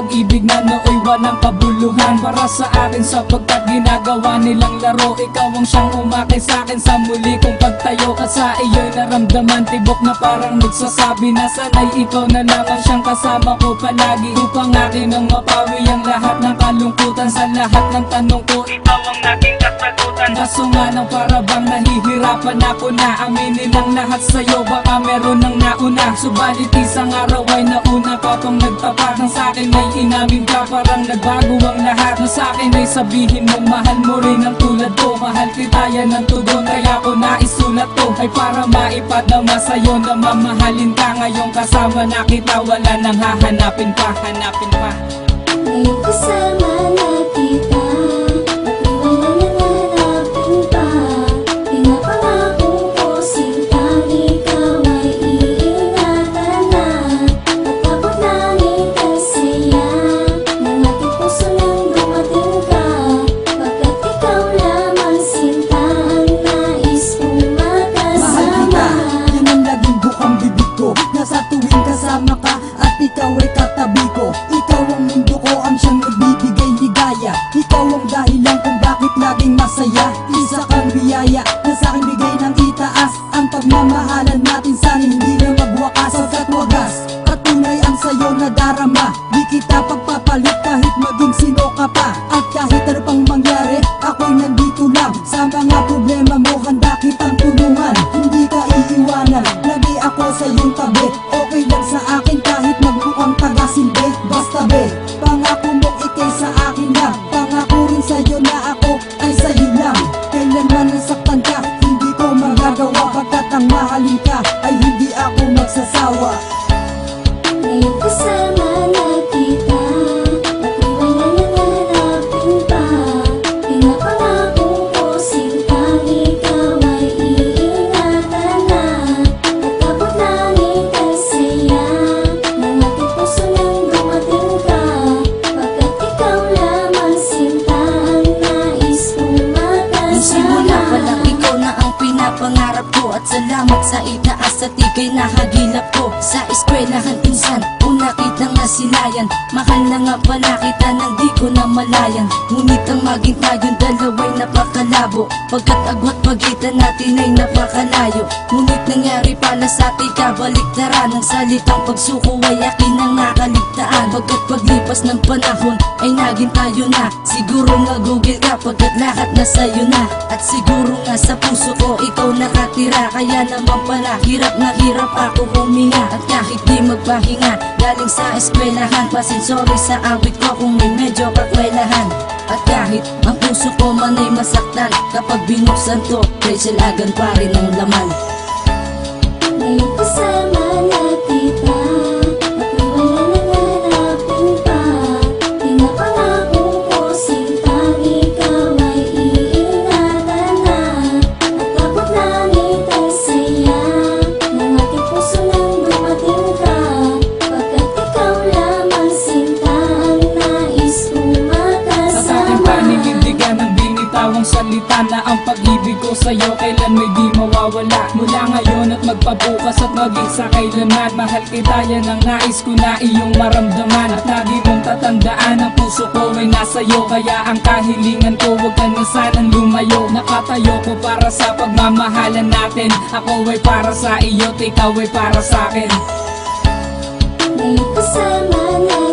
pag-ibig na nooy walang kabuluhan Para sa akin sapagkat ginagawa nilang laro. Ikaw ang siyang umakay sa akin sa muli kong pagtayo At sa iyo'y naramdaman. Tibok na parang nagsasabi na sanay ikaw na lang ang siyang kasama ko palagi Upang akin ang mapawi ang lahat ng kalungkutan. Sa lahat ng tanong ko ikaw ang naging kasagutan Kaso nga nang para bang nahihirapan ako na Aminin ang lahat sa'yo. Baka meron nang nauna Subalit isang araw ay nauna ka pang nagtapat Nang sa'kin ay inamin ka parang nagbago ang lahat Na sa'kin ay sabihin mong mahal mo rin ang tulad ko. Mahal kita yan ang tugon kaya ko naisulat to. Ay para maipadama sa'yo na mamahalin ka Ngayong kasama na kita. Wala nang hahanapin pa Hanapin pa. Ngayon kasama ang sayo na darama. Di kita pagpapalit kahit maging sino ka pa. At kahit ano pang mangyari, ako'y nandito lang. Sa mga problema mo, handa kitang tulungan. Hindi ka iiwanan, lagi ako sa iyong tabi. Okay lang sa akin kahit magmukhang tagasilbi. Basta be, pangako mo ikay sa akin lang. Pangako rin sa'yo na ako ay sa'yo lang. Kailanman nasaktan ka, hindi ko magagawa. Pagkat ang mahalin ka ay hindi ako magsasawa Ngayon At salamat sa itaas at ikay nahagilap ko Sa eskwelahan insan, una kitang nasilayan? Mahal na nga pala kita nang di ko na malayan. Ngunit ang maging tayong dalawa'y napakalabo. Pagkat agwat pagitan natin ay napakalayo. Ngunit nangyari pala sa ating kabaliktaran. Ang salitang pagsuko ay akin ang nakaligtaan. Pagkat paglipas ng panahon ay naging tayo na. Siguro nga google ka pagkat lahat na sa'yo na. At siguro nga sa puso ko ikaw nakatira. Kaya naman pala hirap na hirap ako huminga. At kahit di magpahinga galing sa eskwelahan. Pasensori sa awit ko kung may medyo kakwelahan. At kahit ang puso ko man ay masaktan Kapag binuksan to, Rachel Agan pa rin ang laman. Ngayon kasama salita Na ang pag-ibig ko sa'yo. Kailan may di mawawala? Mula ngayon at magpabukas at maging sa kailanman. Mahal kita yan ang nais ko na iyong maramdaman. At lagi mong tatandaan ang puso ko ay nasa'yo Kaya ang kahilingan ko wag ka na sanang lumayo. Nakatayo ko para sa pagmamahalan natin. Ako ay para sa iyo, ikaw ay para sa akin. Ngayon kasama na